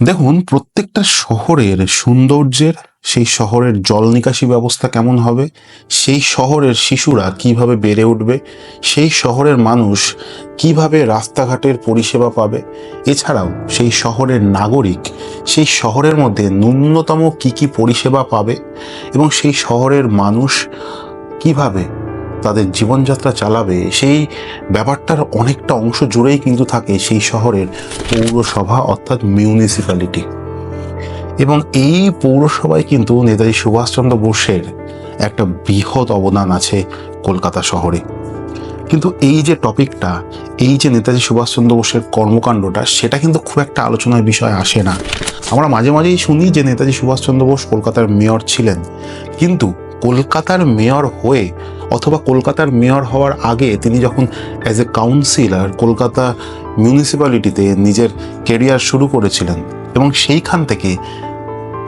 দেখুন, প্রত্যেকটা শহরের সৌন্দর্যের, সেই শহরের জল নিকাশি ব্যবস্থা কেমন হবে, সেই শহরের শিশুরা কীভাবে বেড়ে উঠবে, সেই শহরের মানুষ কীভাবে রাস্তাঘাটের পরিষেবা পাবে। এছাড়াও সেই শহরের নাগরিক, সেই শহরের মধ্যে ন্যূনতম কি কি পরিষেবা পাবে এবং সেই শহরের মানুষ কীভাবে তাদের জীবনযাত্রা চালাবে, সেই ব্যাপারটার অনেকটা অংশ জুড়েই কিন্তু থাকে সেই শহরের পৌরসভা, অর্থাৎ মিউনিসিপ্যালিটি এবং এই পৌরসভায় কিন্তু নেতাজি সুভাষচন্দ্র বোসের একটা বৃহৎ অবদান আছে কলকাতা শহরে। কিন্তু এই যে টপিকটা, এই যে নেতাজি সুভাষচন্দ্র বোসের কর্মকাণ্ডটা, সেটা কিন্তু খুব একটা আলোচনার বিষয় আসে না। আমরা মাঝে মাঝেই শুনি যে নেতাজি সুভাষচন্দ্র বোস কলকাতার মেয়র ছিলেন, কিন্তু কলকাতার মেয়র হয়ে অথবা কলকাতার মেয়র হওয়ার আগে তিনি যখন অ্যাজ এ কাউন্সিলার কলকাতা মিউনিসিপ্যালিটিতে নিজের কেরিয়ার শুরু করেছিলেন এবং সেইখান থেকে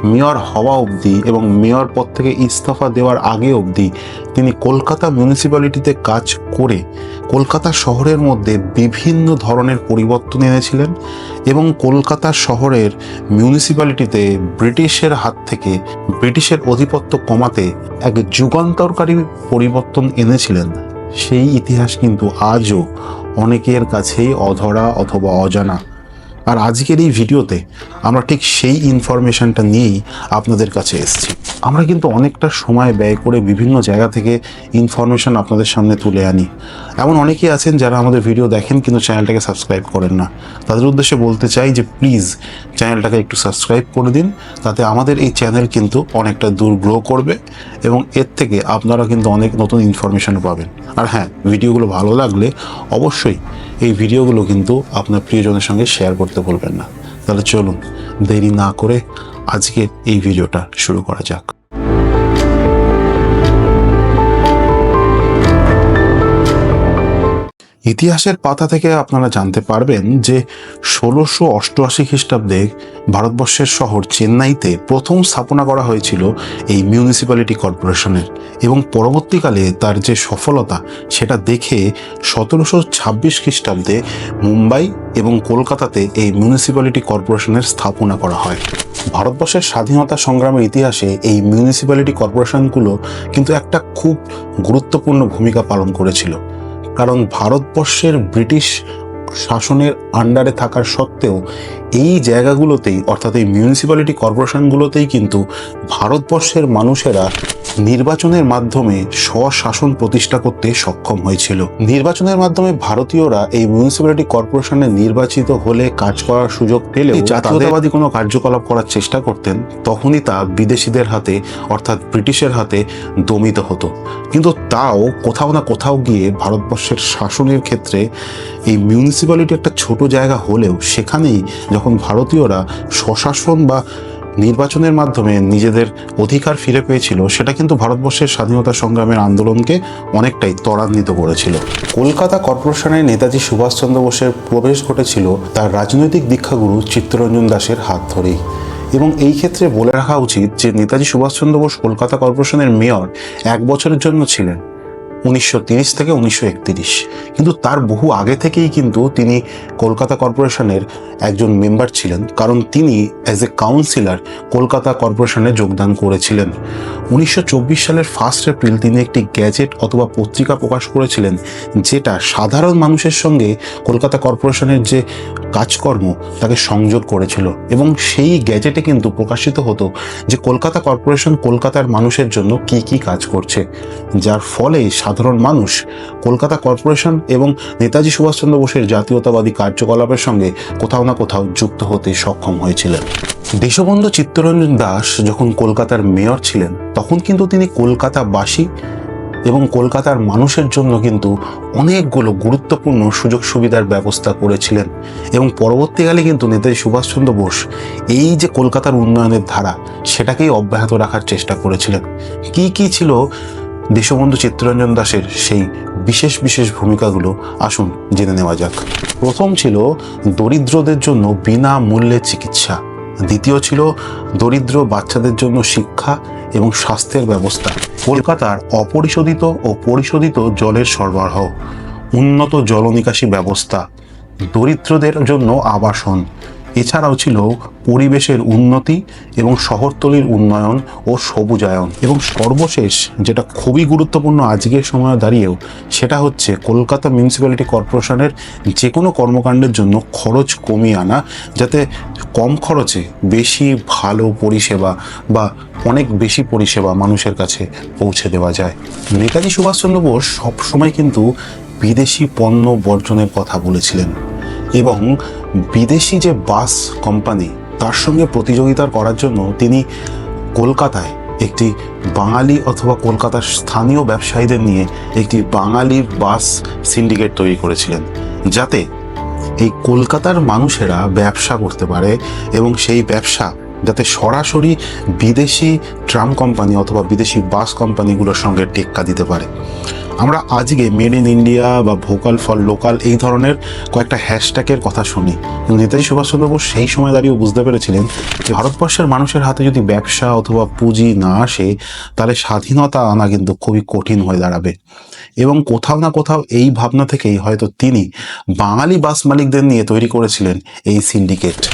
মেয়র হওয়া অবধি এবং মেয়র পদ থেকে ইস্তফা দেওয়ার আগে অবধি তিনি কলকাতা মিউনিসিপ্যালিটিতে কাজ করে কলকাতা শহরের মধ্যে বিভিন্ন ধরনের পরিবর্তন এনেছিলেন এবং কলকাতা শহরের মিউনিসিপ্যালিটিতে ব্রিটিশের হাত থেকে ব্রিটিশের আধিপত্য কমাতে এক যুগান্তরকারী পরিবর্তন এনেছিলেন। সেই ইতিহাস কিন্তু আজও অনেকের কাছেই অধরা অথবা অজানা। আর আজকের এই ভিডিওতে আমরা ঠিক সেই ইনফরমেশানটা নিয়েই আপনাদের কাছে এসেছি। আমরা কিন্তু অনেকটা সময় ব্যয় করে বিভিন্ন জায়গা থেকে ইনফরমেশন আপনাদের সামনে তুলে আনি। এমন অনেকেই আছেন যারা আমাদের ভিডিও দেখেন কিন্তু চ্যানেলটাকে সাবস্ক্রাইব করেন না। তাদের উদ্দেশ্যে বলতে চাই যে প্লিজ চ্যানেলটাকে একটু সাবস্ক্রাইব করে দিন, তাতে আমাদের এই চ্যানেল কিন্তু অনেকটা দূর গ্রো করবে এবং এর থেকে আপনারা কিন্তু অনেক নতুন ইনফরমেশন পাবেন। আর হ্যাঁ ভিডিওগুলো ভালো লাগলে অবশ্যই এই ভিডিওগুলো কিন্তু আপনার প্রিয়জনের সঙ্গে শেয়ার করতে বলবেন না। তাহলে চলুন দেরি না করে আজকের এই ভিডিওটা শুরু করা যাক। ইতিহাসের পাতা থেকে আপনারা জানতে পারবেন যে ষোলোশো অষ্টআশি খ্রিস্টাব্দে ভারতবর্ষের শহর চেন্নাইতে প্রথম স্থাপনা করা হয়েছিল এই মিউনিসিপ্যালিটি কর্পোরেশনের এবং পরবর্তীকালে তার যে সফলতা সেটা দেখে সতেরোশো ছাব্বিশ খ্রিস্টাব্দে মুম্বাই এবং কলকাতাতে এই মিউনিসিপ্যালিটি কর্পোরেশনের স্থাপনা করা হয়। ভারতবর্ষের স্বাধীনতা সংগ্রামের ইতিহাসে এই মিউনিসিপ্যালিটি কর্পোরেশনগুলো কিন্তু একটা খুব গুরুত্বপূর্ণ ভূমিকা পালন করেছিল। কারণ ভারতবর্ষের ব্রিটিশ শাসনের আন্ডারে থাকার সত্ত্বেও এই জায়গাগুলোতেই, অর্থাৎ এই মিউনিসিপ্যালিটি কর্পোরেশনগুলোতেই কিন্তু ভারতবর্ষের মানুষেরা নির্বাচনের মাধ্যমে স্বশাসন প্রতিষ্ঠা করতে সক্ষম হয়েছিল। নির্বাচনের মাধ্যমে ভারতীয়রা এই মিউনিসিপ্যালিটি কর্পোরেশনে নির্বাচিত হলে কাজ করার সুযোগ পেলেও জাতীয়তাবাদী কোনো কার্যকলাপ করার চেষ্টা করতেন তখনই তা বিদেশিদের হাতে অর্থাৎ ব্রিটিশের হাতে দমিত হতো। কিন্তু তাও কোথাও না কোথাও গিয়ে ভারতবর্ষের শাসনের ক্ষেত্রে এই মিউনিসিপ্যালিটি একটা ছোট জায়গা হলেও সেখানেই যখন ভারতীয়রা স্বশাসন বা নির্বাচনের মাধ্যমে নিজেদের অধিকার ফিরে পেয়েছিল, সেটা কিন্তু ভারতবর্ষের স্বাধীনতা সংগ্রামের আন্দোলনকে অনেকটাই ত্বরান্বিত করেছিল। কলকাতা কর্পোরেশনে নেতাজি সুভাষচন্দ্র বোসের প্রবেশ ঘটেছিল তার রাজনৈতিক দীক্ষাগুরু চিত্তরঞ্জন দাসের হাত ধরেই। এবং এই ক্ষেত্রে বলে রাখা উচিত যে, নেতাজি সুভাষচন্দ্র বোস কলকাতা কর্পোরেশনের মেয়র এক বছরের জন্য ছিলেন। উনিশশো থেকে উনিশশো কিন্তু তার বহু আগে থেকেই কিন্তু তিনি কলকাতা কর্পোরেশনের একজন মেম্বার ছিলেন, কারণ তিনি অ্যাজ এ কাউন্সিলর কলকাতা কর্পোরেশনে যোগদান করেছিলেন। উনিশশো চব্বিশ সালের ফার্স্ট এপ্রিল তিনি একটি গ্যাজেট অথবা পত্রিকা প্রকাশ করেছিলেন, যেটা সাধারণ মানুষের সঙ্গে কলকাতা কর্পোরেশনের যে কাজকর্ম তাকে সংযোগ করেছিল। এবং সেই গ্যাজেটে কিন্তু প্রকাশিত হতো যে কলকাতা কর্পোরেশন কলকাতার মানুষের জন্য কি কি কাজ করছে, যার ফলে সাধারণ মানুষ, কলকাতা কর্পোরেশন এবং নেতাজি সুভাষচন্দ্র বোসের জাতীয়তাবাদী কার্যকলাপের সঙ্গে কোথাও না কোথাও যুক্ত হতে সক্ষম হয়েছিলেন। দেশবন্ধু চিত্তরঞ্জন দাস যখন কলকাতার মেয়র ছিলেন, তখন কিন্তু তিনি কলকাতাবাসী এবং কলকাতার মানুষের জন্য কিন্তু অনেকগুলো গুরুত্বপূর্ণ সুযোগ সুবিধার ব্যবস্থা করেছিলেন এবং পরবর্তীকালে কিন্তু নেতাজি সুভাষচন্দ্র বোস এই যে কলকাতার উন্নয়নের ধারা, সেটাকেই অব্যাহত রাখার চেষ্টা করেছিলেন। কি কি ছিল দেশবন্ধু চিত্তরঞ্জন দাসের সেই বিশেষ বিশেষ ভূমিকাগুলো আসুন জেনে নেওয়া যাক। প্রথম ছিল দরিদ্রদের জন্য বিনামূল্যে চিকিৎসা। দ্বিতীয় ছিল দরিদ্র বাচ্চাদের জন্য শিক্ষা এবং স্বাস্থ্যের ব্যবস্থা। কলকাতার অপরিশোধিত ও পরিশোধিত জলের সরবরাহ, উন্নত জলনিকাশি ব্যবস্থা, দরিদ্রদের জন্য আবাসন এছাড়াও ছিল পরিবেশের উন্নতি এবং শহরতলির উন্নয়ন ও সবুজায়ন। এবং সর্বশেষ যেটা খুবই গুরুত্বপূর্ণ আজকের সময়ে দাঁড়িয়েও, সেটা হচ্ছে কলকাতা মিউনিসিপ্যালিটি কর্পোরেশনের যে কোনো কর্মকাণ্ডের জন্য খরচ কমিয়ে আনা, যাতে কম খরচে বেশি ভালো পরিষেবা বা অনেক বেশি পরিষেবা মানুষের কাছে পৌঁছে দেওয়া যায়। নেতাজি সুভাষচন্দ্র বোস সবসময় কিন্তু বিদেশি পণ্য বর্জনের কথা বলেছিলেন এবং বিদেশি যে বাস কোম্পানি, তার সঙ্গে প্রতিযোগিতা করার জন্য তিনি কলকাতায় একটি বাঙালি অথবা কলকাতার স্থানীয় ব্যবসায়ীদের নিয়ে একটি বাঙালি বাস সিন্ডিকেট তৈরি করেছিলেন, যাতে এই কলকাতার মানুষেরা ব্যবসা করতে পারে এবং সেই ব্যবসা যাতে সরাসরি বিদেশি ট্রাম কোম্পানি অথবা বিদেশি বাস কোম্পানিগুলোর সঙ্গে টেক্কা দিতে পারে। আমরা আজকে মেড ইন ইন্ডিয়া বা ভোকাল ফর লোকাল এই ধরনের কয়েকটা হ্যাশট্যাগের কথা শুনি। নেতাজি সুভাষচন্দ্র বোস সেই সময় দাঁড়িয়ে বুঝতে পেরেছিলেন যে ভারতবর্ষের মানুষের হাতে যদি ব্যবসা অথবা পুঁজি না আসে, তাহলে স্বাধীনতা আনা কিন্তু খুবই কঠিন হয়ে দাঁড়াবে। এবং কোথাও না কোথাও এই ভাবনা থেকেই হয়তো তিনি বাঙালি বাস মালিকদের নিয়ে তৈরি করেছিলেন এই সিন্ডিকেট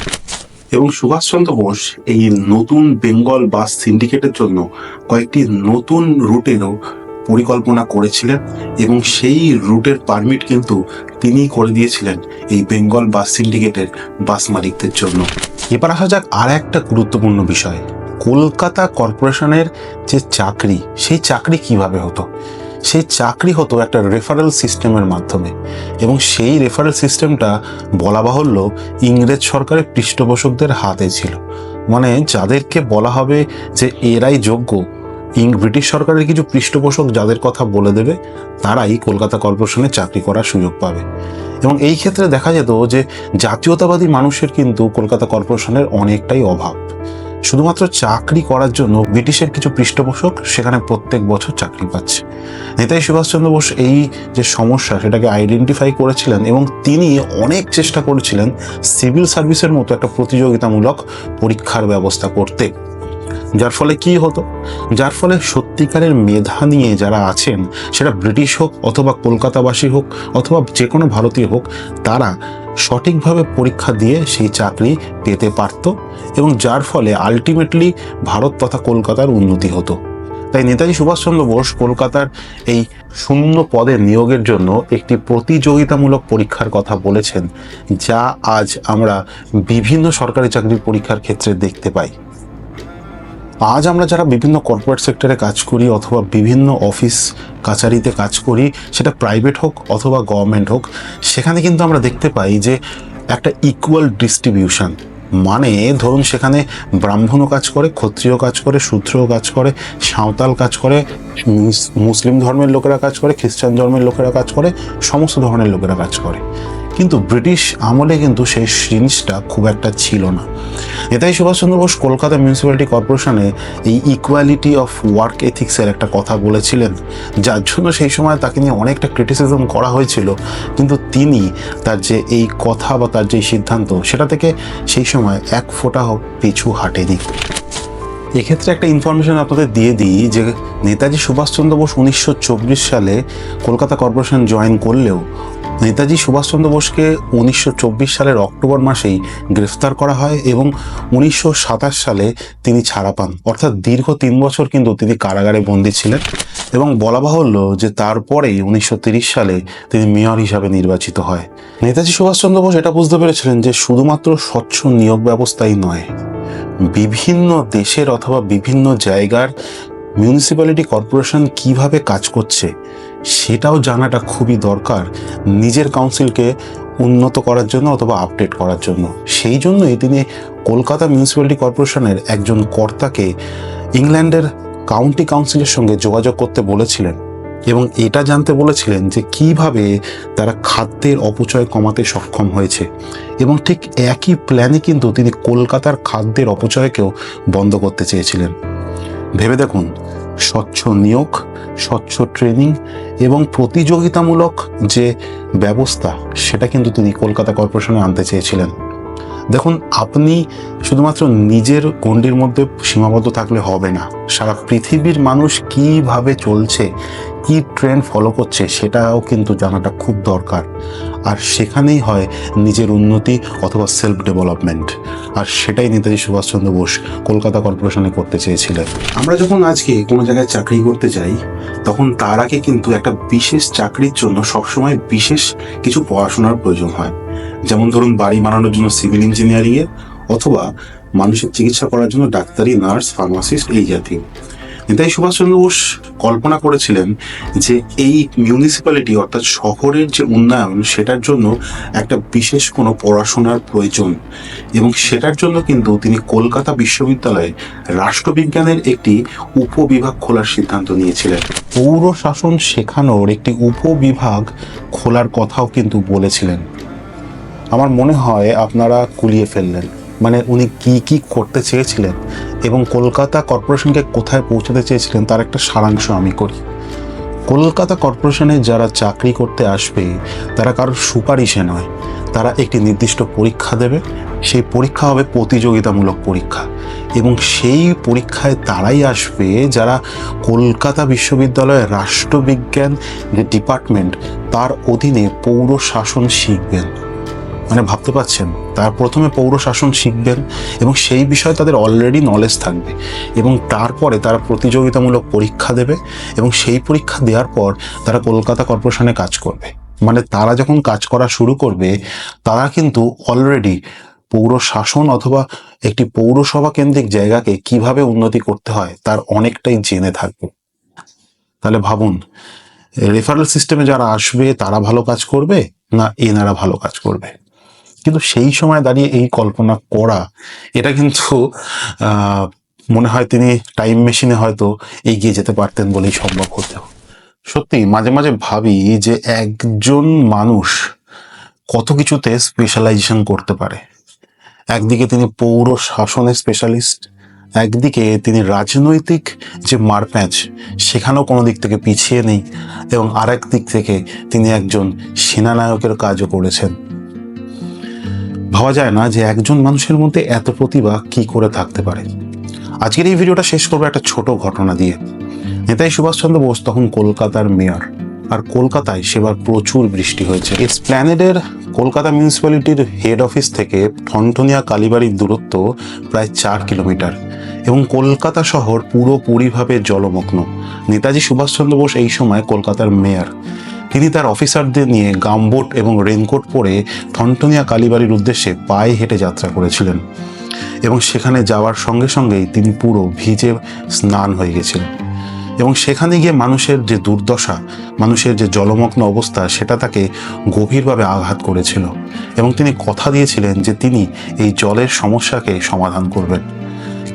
এবং সুভাষচন্দ্র বোস এই নতুন বেঙ্গল বাস সিন্ডিকেটের জন্য কয়েকটি নতুন রুটেরও পরিকল্পনা করেছিলেন এবং সেই রুটের পারমিট কিন্তু তিনিই করে দিয়েছিলেন এই বেঙ্গল বাস সিন্ডিকেটের বাস মালিকদের জন্য। এবার আসা যাক আর একটা গুরুত্বপূর্ণ বিষয়। কলকাতা কর্পোরেশনের যে চাকরি, সেই চাকরি কীভাবে হতো? সেই চাকরি হতো একটা রেফারেল সিস্টেমের মাধ্যমে এবং সেই রেফারেল সিস্টেমটা বলা বাহুল্য ইংরেজ সরকারের পৃষ্ঠপোষকদের হাতে ছিল। মানে যাদেরকে বলা হবে যে এরাই যোগ্য ইং ব্রিটিশ সরকারের কিছু পৃষ্ঠপোষক যাদের কথা বলে দেবে, তারাই কলকাতা কর্পোরেশনে চাকরি করার সুযোগ পাবে। এবং এই ক্ষেত্রে দেখা যেত যে জাতীয়তাবাদী মানুষের কিন্তু কলকাতা কর্পোরেশনের অনেকটাই অভাব। শুধুমাত্র চাকরি করার জন্য ব্রিটিশের কিছু পৃষ্ঠপোষক সেখানে প্রত্যেক বছর চাকরি পাচ্ছে। নেতাজি সুভাষচন্দ্র বোস এই যে সমস্যা সেটাকে আইডেন্টিফাই করেছিলেন এবং তিনি অনেক চেষ্টা করেছিলেন সিভিল সার্ভিসের মতো একটা প্রতিযোগিতামূলক পরীক্ষার ব্যবস্থা করতে। যার ফলে কি হতো? যার ফলে সত্যিকারের মেধা নিয়ে যারা আছেন, সেটা ব্রিটিশ হোক অথবা কলকাতাবাসী হোক অথবা যে কোনো ভারতীয় হোক, তারা সঠিকভাবে পরীক্ষা দিয়ে সেই চাকরি পেতে পারত এবং যার ফলে আলটিমেটলি ভারত তথা কলকাতার উন্নতি হতো। তাই নেতাজি সুভাষচন্দ্র বোস কলকাতার এই শূন্য পদের নিয়োগের জন্য একটি প্রতিযোগিতামূলক পরীক্ষার কথা বলেছেন, যা আজ আমরা বিভিন্ন সরকারি চাকরির পরীক্ষার ক্ষেত্রে দেখতে পাই। আজ আমরা যারা বিভিন্ন কর্পোরেট সেক্টরে কাজ করি অথবা বিভিন্ন অফিস কাচারিতে কাজ করি, সেটা প্রাইভেট হোক অথবা গভর্নমেন্ট হোক, সেখানে কিন্তু আমরা দেখতে পাই যে একটা ইকুয়াল ডিস্ট্রিবিউশন মানে ধরুন সেখানে ব্রাহ্মণও কাজ করে, ক্ষত্রিয় কাজ করে শূদ্রও কাজ করে, সাঁওতাল কাজ করে মুসলিম ধর্মের লোকেরা কাজ করে, খ্রিস্টান ধর্মের লোকেরা কাজ করে, সমস্ত ধরনের লোকেরা কাজ করে। কিন্তু ব্রিটিশ আমলে কিন্তু সেই জিনিসটা খুব একটা ছিল না। নেতাজি সুভাষচন্দ্র বোস কলকাতা মিউনিসিপ্যালিটি কর্পোরেশনে এই ইকুয়ালিটি অফ ওয়ার্ক এথিক্সের একটা কথা বলেছিলেন, যার জন্য সেই সময় তাকে নিয়ে অনেকটা ক্রিটিসিজম করা হয়েছিল। কিন্তু তিনি তার যে এই কথা বা তার যে সিদ্ধান্ত, সেটা থেকে সেই সময় এক ফোঁটা পিছু হাঁটেনি। এক্ষেত্রে একটা ইনফরমেশন আপনাদের দিয়ে দিই যে নেতাজি সুভাষচন্দ্র বোস উনিশশো চব্বিশ সালে কলকাতা কর্পোরেশন জয়েন করলেও নেতাজি সুভাষচন্দ্র বোসকে উনিশশো চব্বিশ সালের অক্টোবর মাসেই গ্রেফতার করা হয় এবং উনিশশো সাতাশ সালে তিনি ছাড়া পান। অর্থাৎ দীর্ঘ তিন বছর কিন্তু তিনি কারাগারে বন্দী ছিলেন এবং বলা বাহুল্য যে তারপরেই উনিশশো সালে তিনি মেয়র হিসাবে নির্বাচিত হয়। নেতাজি সুভাষচন্দ্র বোস এটা বুঝতে পেরেছিলেন যে শুধুমাত্র স্বচ্ছ নিয়োগ ব্যবস্থাই নয় বিভিন্ন দেশের অথবা বিভিন্ন জায়গার মিউনিসিপ্যালিটি কর্পোরেশন কীভাবে কাজ করছে, সেটাও জানাটা খুবই দরকার নিজের কাউন্সিলকে উন্নত করার জন্য অথবা আপডেট করার জন্য। সেই জন্যই তিনি কলকাতা মিউনিসিপ্যালিটি কর্পোরেশনের একজন কর্তাকে ইংল্যান্ডের কাউন্টি কাউন্সিলের সঙ্গে যোগাযোগ করতে বলেছিলেন। এবং এটা জানতে বলেছিলেন যে কীভাবে তারা খাদ্যের অপচয় কমাতে সক্ষম হয়েছে। এবং ঠিক একই প্ল্যানে কিন্তু তিনি কলকাতার খাদ্যের অপচয়কেও বন্ধ করতে চেয়েছিলেন। ভেবে দেখুন, স্বচ্ছ নিয়োগ, স্বচ্ছ ট্রেনিং এবং প্রতিযোগিতামূলক যে ব্যবস্থা, সেটা কিন্তু তিনি কলকাতা কর্পোরেশনে আনতে চেয়েছিলেন। দেখুন, আপনি শুধুমাত্র নিজের গণ্ডির মধ্যে সীমাবদ্ধ থাকলে হবে না। সারা পৃথিবীর মানুষ কীভাবে চলছে, কি ট্রেন্ড ফলো করছে, সেটাও কিন্তু জানাটা খুব দরকার। আর সেখানেই হয় নিজের উন্নতি অথবা সেলফ ডেভেলপমেন্ট আর সেটাই নেতাজি সুভাষচন্দ্র বোস কলকাতা কর্পোরেশনে করতে চেয়েছিলেন। আমরা যখন আজকে কোনো জায়গায় চাকরি করতে যাই, তখন তার আগে কিন্তু একটা বিশেষ চাকরির জন্য সবসময় বিশেষ কিছু পড়াশোনার প্রয়োজন হয়। যেমন ধরুন বাড়ি বানানোর জন্য সিভিল ইঞ্জিনিয়ারিংয়ের অথবা মানুষের চিকিৎসা করার জন্য ডাক্তারি, নার্স ফার্মাসিস্ট এই জাতীয় নেতাজি সুভাষচন্দ্র বোস কল্পনা করেছিলেন যে এই মিউনিসিপ্যালিটি অর্থাৎ শহরের যে উন্নয়ন, সেটার জন্য একটা বিশেষ কোনো পড়াশোনার প্রয়োজন। এবং সেটার জন্য কিন্তু তিনি কলকাতা বিশ্ববিদ্যালয়ে রাষ্ট্রবিজ্ঞানের একটি উপবিভাগ খোলার সিদ্ধান্ত নিয়েছিলেন। পৌর শাসন শেখানোর একটি উপবিভাগ খোলার কথাও কিন্তু বলেছিলেন। আমার মনে হয় আপনারা কুলিয়ে ফেললেন। মানে উনি কি কি করতে চেয়েছিলেন এবং কলকাতা কর্পোরেশনকে কোথায় পৌঁছাতে চেয়েছিলেন তার একটা সারাংশ আমি করি। কলকাতা কর্পোরেশনে যারা চাকরি করতে আসবে, তারা কারোর সুপারিশে নয়। তারা একটি নির্দিষ্ট পরীক্ষা দেবে। সেই পরীক্ষা হবে প্রতিযোগিতামূলক পরীক্ষা। এবং সেই পরীক্ষায় তারাই আসবে যারা কলকাতা বিশ্ববিদ্যালয়ের রাষ্ট্রবিজ্ঞান যে ডিপার্টমেন্ট, তার অধীনে পৌর শাসন শিখবেন। মানে ভাবতে পাচ্ছেন তার প্রথমে পৌর শাসন শিখবেন এবং সেই বিষয়ে তাদের অলরেডি নলেজ থাকবে এবং তারপরে তারা প্রতিযোগিতামূলক পরীক্ষা দেবে এবং সেই পরীক্ষা দেওয়ার পর তারা কলকাতা কর্পোরেশনে কাজ করবে। মানে তারা যখন কাজ করা শুরু করবে, তারা কিন্তু অলরেডি পৌর শাসন অথবা একটি পৌরসভা কেন্দ্রিক জায়গাকে কীভাবে উন্নতি করতে হয়, তার অনেকটাই জেনে থাকবে। তাহলে ভাবুন রেফারেল সিস্টেমে যারা আসবে, তারা ভালো কাজ করবে না এনারা ভালো কাজ করবে? কিন্তু সেই সময় দাঁড়িয়ে এই কল্পনা করা, এটা কিন্তু মনে হয় তিনি টাইম মেশিনে হয়তো এগিয়ে যেতে পারতেন বলেই সম্ভব হতো। সত্যি, মাঝে মাঝে ভাবি যে একজন মানুষ কত কিছুতে স্পেশালাইজেশন করতে পারে। একদিকে তিনি পৌর শাসনের স্পেশালিস্ট একদিকে তিনি রাজনৈতিক যে মারপ্যাঁচ, সেখানেও কোনো দিক থেকে পিছিয়ে নেই এবং আরেক দিক থেকে তিনি একজন সেনানায়কের কাজও করেছেন। ভাবা যায় না যে একজন মানুষের মধ্যে এত প্রতিভা কি করে থাকতে পারে। আজকের এই ভিডিওটা শেষ করব একটা ছোট ঘটনা দিয়ে। নেতাজি সুভাষচন্দ্র বোস তখন কলকাতার মেয়র। আর কলকাতায় সেবার প্রচুর বৃষ্টি হয়েছে। এসপ্ল্যানেডের কলকাতা মিউনিসিপ্যালিটির হেড অফিস থেকে ঠনঠনিয়া কালীবাড়ির দূরত্ব প্রায় চার কিলোমিটার। এবং কলকাতা শহর পুরোপুরিভাবে জলমগ্ন। নেতাজি সুভাষচন্দ্র বোস এই সময় কলকাতার মেয়র। তিনি তার অফিসারদের নিয়ে গামবোট এবং রেনকোট পরে ঠনঠনিয়া কালীবাড়ির উদ্দেশ্যে পায়ে হেঁটে যাত্রা করেছিলেন এবং সেখানে যাওয়ার সঙ্গে সঙ্গেই তিনি পুরো ভিজে স্নান হয়ে গেছিলেন। এবং সেখানে গিয়ে মানুষের যে দুর্দশা, মানুষের যে জলমগ্ন অবস্থা, সেটা তাকে গভীরভাবে আঘাত করেছিল এবং তিনি কথা দিয়েছিলেন যে তিনি এই জলের সমস্যাকে সমাধান করবেন।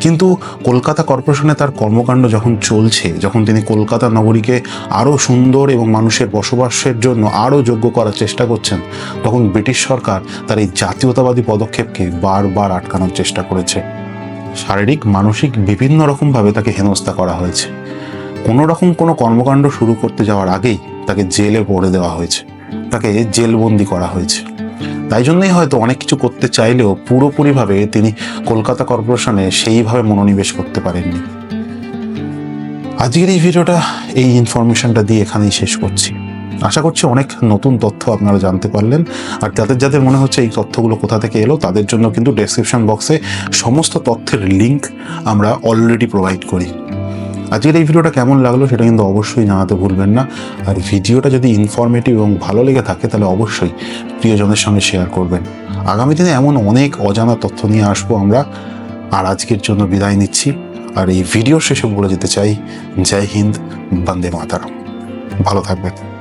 কিন্তু কলকাতা কর্পোরেশনে তার কর্মকাণ্ড যখন চলছে, যখন তিনি কলকাতা নগরীকে আরও সুন্দর এবং মানুষের বসবাসের জন্য আরও যোগ্য করার চেষ্টা করছেন, তখন ব্রিটিশ সরকার তার এই জাতীয়তাবাদী পদক্ষেপকে বারবার আটকানোর চেষ্টা করেছে। শারীরিক, মানসিক বিভিন্ন রকমভাবে তাকে হেনস্থা করা হয়েছে। কোনো রকম কোনো কর্মকাণ্ড শুরু করতে যাওয়ার আগেই তাকে জেলে পড়ে দেওয়া হয়েছে। তাকে জেলবন্দি করা হয়েছে। তাই জন্যই হয়তো অনেক কিছু করতে চাইলেও পুরোপুরিভাবে তিনি কলকাতা কর্পোরেশনে সেইভাবে মনোনিবেশ করতে পারেননি। আজকের এই ভিডিওটা, এই ইনফরমেশনটা দিয়ে এখানেই শেষ করছি। আশা করছি অনেক নতুন তথ্য আপনারা জানতে পারলেন। আর যাদের যাদের মনে হচ্ছে এই তথ্যগুলো কোথা থেকে এলো, তাদের জন্য কিন্তু ডেসক্রিপশন বক্সে সমস্ত তথ্যের লিঙ্ক আমরা অলরেডি প্রোভাইড করি। আজকের এই ভিডিওটা কেমন লাগল সেটা কিন্তু অবশ্যই জানাতে ভুলবেন না। আর ভিডিওটা যদি ইনফরমেটিভ এবং ভালো লেগে থাকে তাহলে অবশ্যই প্রিয়জনের সঙ্গে শেয়ার করবেন। আগামী দিনে এমন অনেক অজানা তথ্য নিয়ে আসব আমরা। আর আজকের জন্য বিদায় নিচ্ছি। আর এই ভিডিও শেষে বলে যেতে চাই, জয় হিন্দ, বন্দে মাতারাম। ভালো থাকবেন।